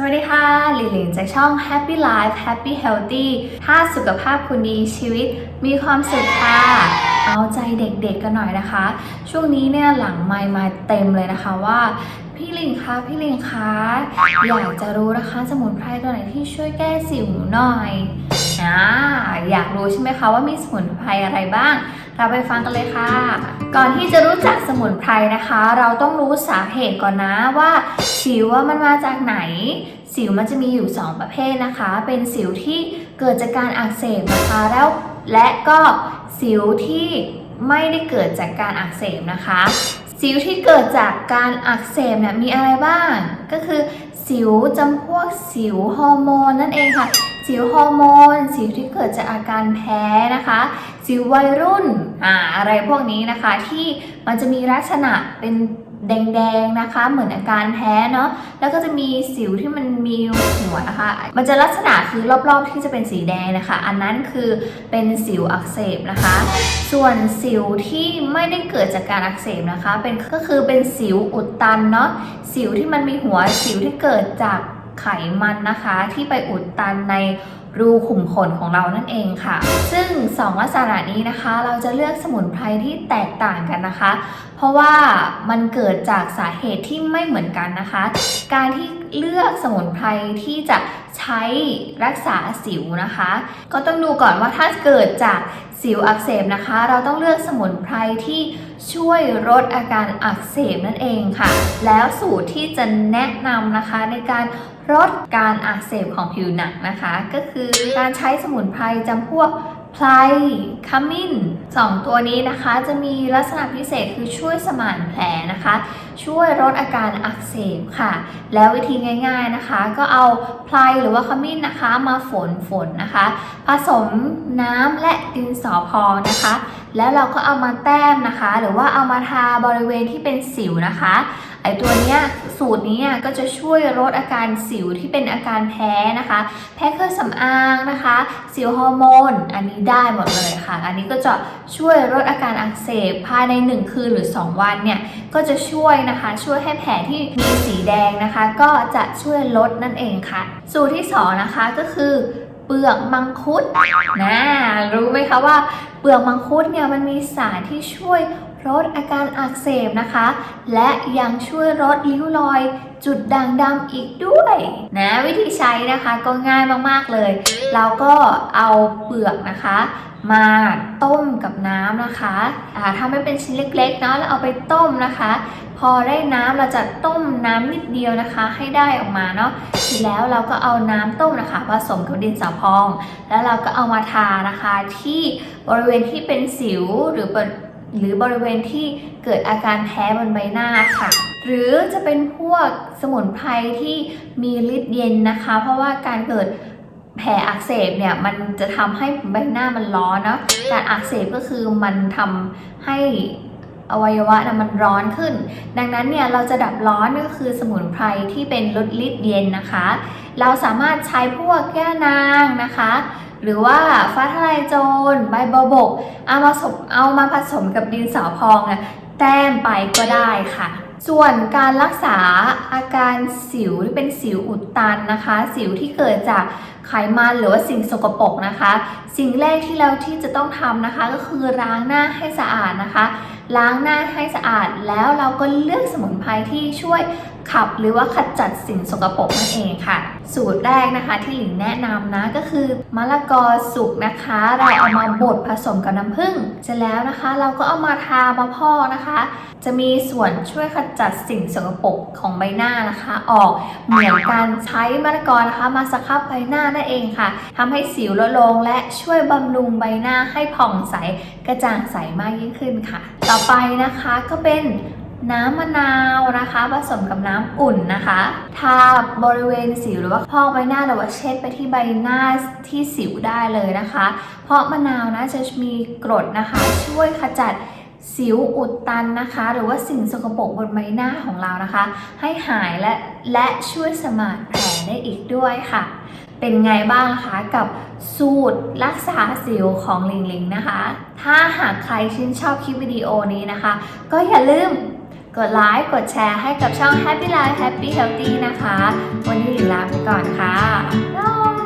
สวัสดีค่ะ หลินหลินจากช่อง Happy Life Happy Healthy ถ้าสุขภาพคุณดีชีวิตมีความสุขค่ะ เอาใจเด็กๆกันหน่อยนะคะ ช่วงนี้เนี่ยหลังไมมาเต็มเลยนะคะว่าพี่ลิงคะพี่ลิงคะอยากจะรู้นะคะสมุนไพรตัวไหนที่ช่วยแก้สิวหน่อยอ่าอยากรู้ใช่ไหมคะว่ามีสมุนไพรอะไรบ้าง เราไปฟังกันเลยค่ะ ก่อนที่จะรู้จักสมุนไพรนะคะ เราต้องรู้สาเหตุก่อนนะว่าสิวว่ามันมาจากไหน สิวมันจะมีอยู่ 2 ประเภทนะคะ เป็นสิวที่เกิดจากการอักเสบนะคะแล้ว และก็สิวที่ไม่ได้เกิดจากการอักเสบนะคะสิวที่เกิดจากการอักเสบเนี่ยมีอะไรบ้าง ก็คือ สิวจำพวกสิวฮอร์โมนนั่นเองค่ะ สิวฮอร์โมน สิวที่เกิดจากอาการแพ้นะคะ สิววัยรุ่นอ่าอะไรพวกนี้นะคะที่มันจะมีลักษณะเป็น แดงๆนะคะ เหมือนอาการแพ้เนาะแล้วก็จะมีสิวที่มันมีหัวนะคะ มันจะลักษณะคือรอบๆที่จะเป็นสีแดงนะคะ อันนั้นคือเป็นสิวอักเสบนะคะ ส่วนสิวที่ไม่ได้เกิดจากการอักเสบนะคะเป็นก็คือเป็นสิวอุดตันเนาะสิวที่มันมีหัวสิวที่เกิดจากไขมันนะคะ ที่ไปอุดตันใน รูขุมขนของเรานั่นเองค่ะ ซึ่งสองลักษณะนี้นะคะ เราจะเลือกสมุนไพรที่แตกต่างกันนะคะ เพราะว่ามันเกิดจากสาเหตุที่ไม่เหมือนกันนะคะ การที่เลือกสมุนไพรที่จะใช้รักษาสิวนะคะ ก็ต้องดูก่อนว่าถ้าเกิดจากสิวอักเสบนะคะ เราต้องเลือกสมุนไพรที่ ช่วยลดอาการอักเสบนั่นเองค่ะ แล้วสูตรที่จะแนะนำนะคะในการลดการอักเสบของผิวหนังนะคะ ก็คือการใช้สมุนไพรจำพวกไพลขมิ้นสองตัวนี้นะคะจะมีลักษณะพิเศษคือช่วยสมานแผลนะคะ ช่วยลดอาการอักเสบค่ะ แล้ววิธีง่าย ๆนะคะ ก็เอาไพลหรือว่าขมิ้นนะคะมาฝนฝนนะคะ ผสมน้ำและดินสอพองนะคะ แล้วเราก็เอามาแต้มนะคะ หรือว่าเอามาทาบริเวณที่เป็นสิวนะคะไอตัวเนี้ยสูตรนี้ก็จะช่วยลดอาการสิวที่เป็นอาการแพ้นะคะ แพ้เครื่องสำอางนะคะ สิวฮอร์โมน อันนี้ได้หมดเลยค่ะ อันนี้ก็จะช่วยลดอาการอักเสบภายใน 1 คืนหรือ 2 วันเนี่ยก็จะช่วยนะคะช่วยให้แผลที่มีสีแดงนะคะ ก็จะช่วยลดนั่นเองค่ะ สูตรที่ 2 นะคะก็คือ เปลือกมังคุดนะรู้ไหมคะว่าเปลือกมังคุดเนี่ยมันมีสารที่ช่วย ลดอาการอักเสบนะคะ และยังช่วยลดริ้วรอย จุดด่างดำอีกด้วยนะวิธีใช้นะคะก็ง่ายมากๆเลย เราก็เอาเปลือกนะคะ มาต้มกับน้ำนะคะอ่าทำให้เป็นชิ้นเล็กๆเนาะแล้วเอาไปต้มนะคะ พอได้น้ำเราจะต้มน้ำนิดเดียวนะคะ ให้ได้ออกมาเนาะเสร็จแล้วเราก็เอาน้ำต้มนะคะผสมกับดินสอพอง แล้วเราก็เอามาทานะคะที่บริเวณที่เป็นสิวหรือ หรือบริเวณที่เกิดอาการแพ้บนใบหน้าค่ะ หรือจะเป็นพวกสมุนไพรที่มีฤทธิ์เย็นนะคะ เพราะว่าการเกิดแผลอักเสบเนี่ยมันจะทำให้ใบหน้ามันร้อนเนาะการอักเสบก็คือมันทำให้ อวัยวะนะมันร้อนขึ้น ดังนั้นเนี่ยเราจะดับร้อนก็คือสมุนไพรที่เป็นลดฤทธิ์เย็นนะคะ เราสามารถใช้พวกแก้นางนะคะ หรือว่าฟ้าทลายโจรใบบัวบกเอามาผสมเอามาผสมกับดินสอพองนะแต้มไปก็ได้ค่ะ ส่วนการรักษาอาการสิวที่เป็นสิวอุดตันนะคะ สิวที่เกิดจากไขมันหรือว่าสิ่งสกปรกนะคะ สิ่งแรกที่เราที่จะต้องทำนะคะ ก็คือล้างหน้าให้สะอาดนะคะ ล้างหน้าให้สะอาดแล้วเราก็เลือกสมุนไพรที่ช่วย ขับหรือว่าขจัดสิ่งสกปรกนั่นเองค่ะ สูตรแรกนะคะที่หลิงแนะนำนะก็คือมะละกอสุกนะคะ เราเอามาบดผสมกับน้ำผึ้งเสร็จแล้วนะคะ เราก็เอามาทามาพอกนะคะ จะมีส่วนช่วยขจัดสิ่งสกปรกของใบหน้านะคะ ออกเหมือนการใช้มะละกอนะคะ มาสครับใบหน้านั่นเองค่ะทำให้สิวลดลงและช่วยบำรุงใบหน้าให้ผ่องใสกระจ่างใสมากยิ่งขึ้นค่ะ ต่อไปนะคะก็เป็น น้ำมะนาวนะคะ ผสมกับน้ำอุ่นนะคะทาบริเวณสิวหรือว่าพอกใบหน้าหรือว่าเช็ดไปที่ใบหน้าที่สิวได้เลยนะคะ เพราะมะนาวนะจะมีกรดนะคะ ช่วยขจัดสิวอุดตันนะคะ หรือว่าสิ่งสกปรกบนใบหน้าของเรานะคะ ให้หายและและช่วยสมานแผลได้อีกด้วยค่ะ เป็นไงบ้างคะกับสูตรรักษาสิวของลิงลิงนะคะ ถ้าหากใครชื่นชอบคลิปวิดีโอนี้นะคะ ก็อย่าลืม กดไลค์กดแชร์ให้กับช่อง Happy Life Happy Healthy นะคะ วันนี้หลิงลาไปก่อนค่ะบ๊าย